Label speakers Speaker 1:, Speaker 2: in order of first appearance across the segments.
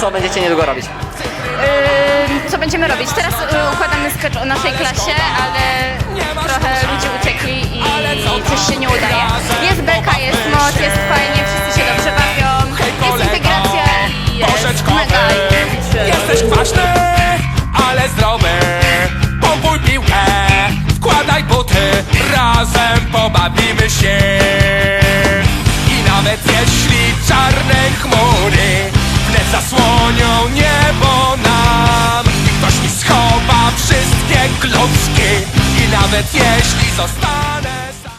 Speaker 1: co będziecie niedługo robić?
Speaker 2: Yy, co będziemy robić? Teraz yy, układamy sketch o naszej klasie, ale trochę ludzie uciekli i coś się nie udaje. Jest beka, jest moc, jest fajnie, wszyscy się dobrze bawią, jest integracja i jest mega.
Speaker 3: Jesteś kwaśny, ale zdrowy Pompuj piłkę, wkładaj buty Razem pobawimy się nawet jeśli zostanę sam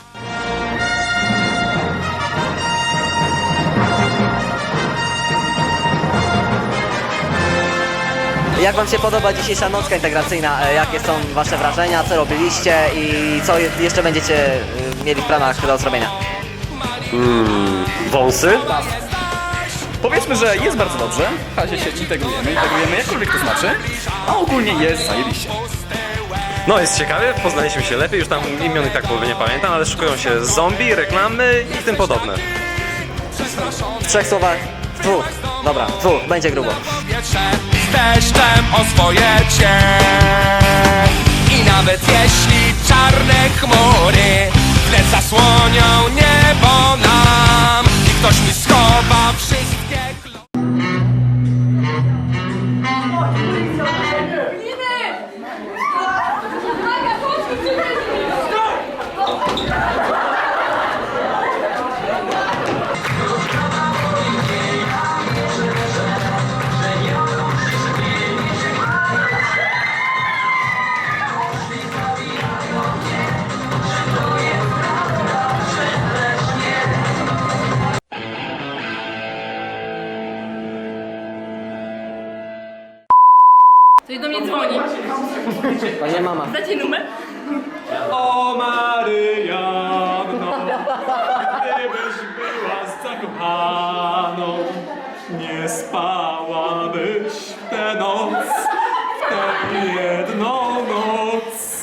Speaker 1: Jak wam się podoba dzisiejsza nocka integracyjna? E, Jakie są wasze wrażenia, co robiliście i co je- jeszcze będziecie e, mieli w planach do zrobienia?
Speaker 4: Wąsy?
Speaker 5: Powiedzmy, że jest bardzo dobrze. W razie się integrujemy, integrujemy jakkolwiek to znaczy, a ogólnie jest zajebiście.
Speaker 4: No jest ciekawie, poznaliśmy się lepiej, już tam imion i tak połowy nie pamiętam, ale szykują się zombie, reklamy i tym podobne.
Speaker 1: W trzech słowach, w dwóch. Dobra, w dwóch, będzie grubo.
Speaker 3: z deszczem oswojecie I nawet jeśli czarne chmury wnet zasłonią niebo nam
Speaker 6: Ktoś do mnie dzwoni.
Speaker 1: Panie mama.
Speaker 6: Dacie numer?
Speaker 5: O Maryjanno, gdybyś była zakochaną, nie spałabyś w tę noc.